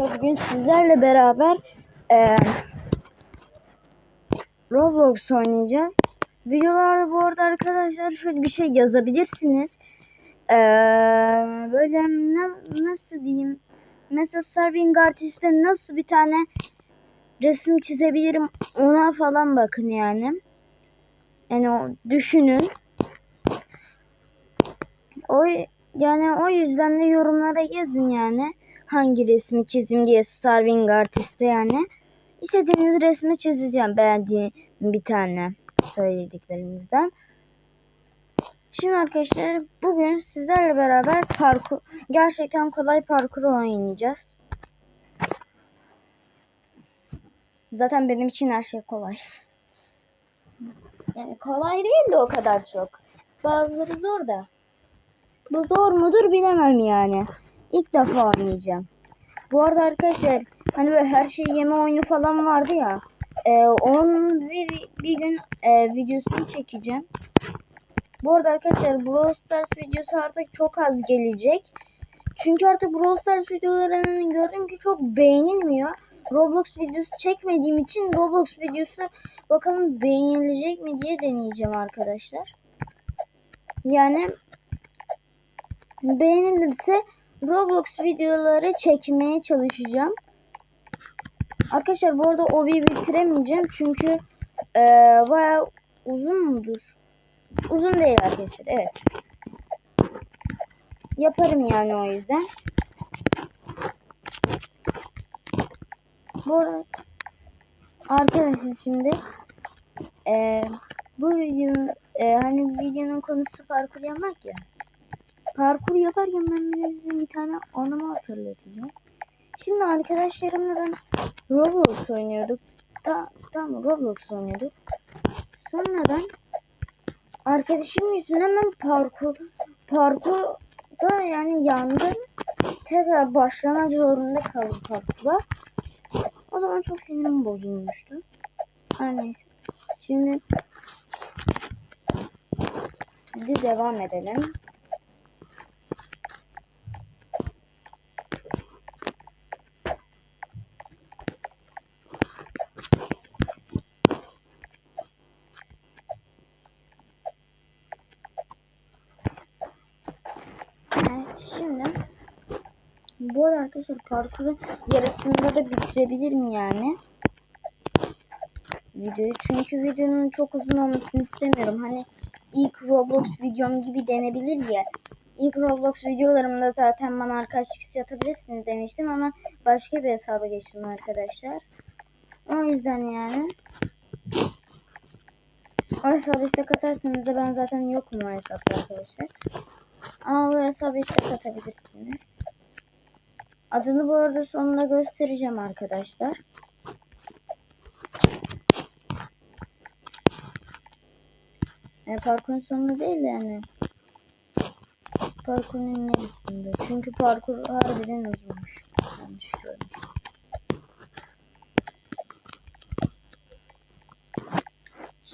Bugün sizlerle beraber eee, Roblox oynayacağız. Videolarda bu arada arkadaşlar şöyle bir şey yazabilirsiniz. Eee, böyle na- nasıl diyeyim? Mesela Starving Artist'te nasıl bir tane resim çizebilirim ona falan bakın yani. Yani o düşünün. O yani o yüzden de yorumlara yazın yani hangi resmi çizim diye Starving Artist'te yani. İstediğiniz resmi çizeceğim beğendiğim bir tane söylediklerinizden. Şimdi arkadaşlar bugün sizlerle beraber parkur gerçekten kolay parkur oynayacağız. Zaten benim için her şey kolay. Yani kolay değil de o kadar çok. Bazıları zor da. Bu zor mudur bilemem yani. İlk defa oynayacağım. Bu arada arkadaşlar hani böyle her şey yeme oyunu falan vardı ya. E, onun bir, bir gün e, videosunu çekeceğim. Bu arada arkadaşlar Brawl Stars videosu artık çok az gelecek. Çünkü artık Brawl Stars videolarının gördüğüm ki çok beğenilmiyor. Roblox videosu çekmediğim için Roblox videosu bakalım beğenilecek mi diye deneyeceğim arkadaşlar. Yani beğenilirse Roblox videoları çekmeye çalışacağım. Arkadaşlar bu arada obi bitiremeyeceğim çünkü e, bayağı uzun mudur? Uzun değil arkadaşlar evet. Yaparım yani o yüzden. Bu arada arkadaşlar şimdi e, bu video e, hani videonun konusu parkur yapmak ya. Parkur yaparken ben bir tane anımı hatırlatacağım. Şimdi arkadaşlarımla ben Roblox oynuyorduk. Ta, tamam Roblox oynuyorduk. Sonradan arkadaşım yüzünden ben parkur parkurda yani yandım. Tekrar başlamak zorunda kaldım parkura. O zaman çok sinirim bozulmuştu. Her neyse. Şimdi biz devam edelim. Evet şimdi bu arada arkadaşlar parkurun yarısında da bitirebilirim yani videoyu. Çünkü videonun çok uzun olmasını istemiyorum. Hani ilk Roblox videom gibi denebilir ya. İlk Roblox videolarımda zaten bana arkadaşlık hissi atabilirsiniz demiştim ama başka bir hesaba geçtim arkadaşlar. O yüzden yani. O hesaba istek atarsanız da ben zaten yokum o hesapta arkadaşlar. Ama bu hesaba istek atabilirsiniz. Adını bu arada sonunda göstereceğim arkadaşlar. Yani parkurun sonunda değil de yani. Parkurun neresinde? Çünkü parkur harbiden uzunmuş. Yanlış görmüş.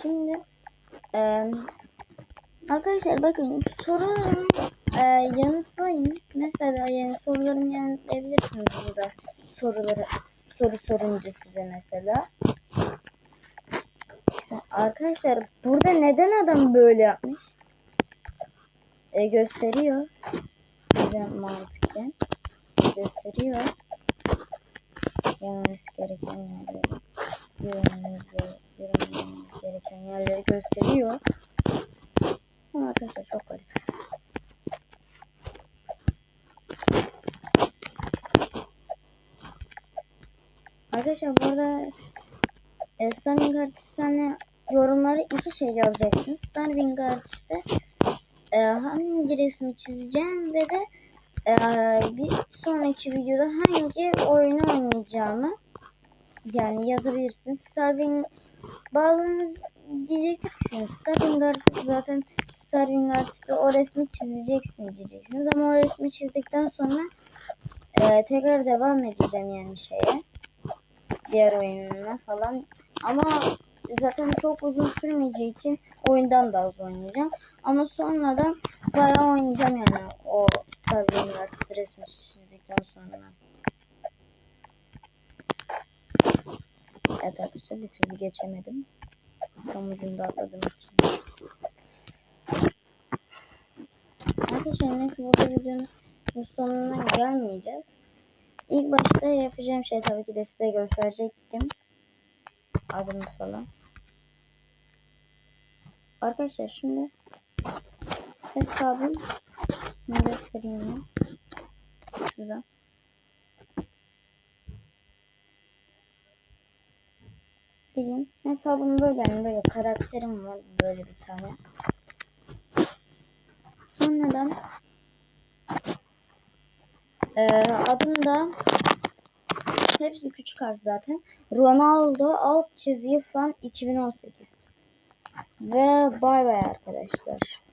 Şimdi eee arkadaşlar bakın sorun e, yanıtlayın. Mesela yani sorularımı yanıtlayabilirsiniz burada. Soruları soru sorunca size mesela. İşte arkadaşlar burada neden adam böyle yapmış? E, gösteriyor. Bize mantıken. Gösteriyor. Yememiz gereken yerleri. Yürümemiz, yürümemiz gereken yerleri gösteriyor. Ama arkadaşlar çok garip. Arkadaşlar bu arada e, Starving Artist'e yorumlara iki şey yazacaksınız. Starving Artist'te e, hangi resmi çizeceğim ve de e, bir sonraki videoda hangi oyunu oynayacağımı yani yazabilirsiniz. Starving bazılarınız diyecektir ki Starving Artist zaten Starving Artist'te o resmi çizeceksin diyeceksiniz ama o resmi çizdikten sonra e, tekrar devam edeceğim yani şeye diğer oyununa falan. Ama zaten çok uzun sürmeyeceği için oyundan da az oynayacağım. Ama sonra da bayağı oynayacağım yani o Star Wars resmi çizdikten sonra. Evet arkadaşlar bir türlü geçemedim. Tam ucunda atladım için. Arkadaşlar neyse burada videonun sonuna gelmeyeceğiz. İlk başta yapacağım şey tabii ki de size gösterecektim. Adımı falan. Arkadaşlar şimdi hesabım ne göstereyim ya. Şurada. Bileyim. Hesabım böyle yani böyle karakterim var böyle bir tane. Sonradan ee, adım da hepsi küçük harf zaten. Ronaldo alt çizgi fan 2018. Ve bay bay arkadaşlar.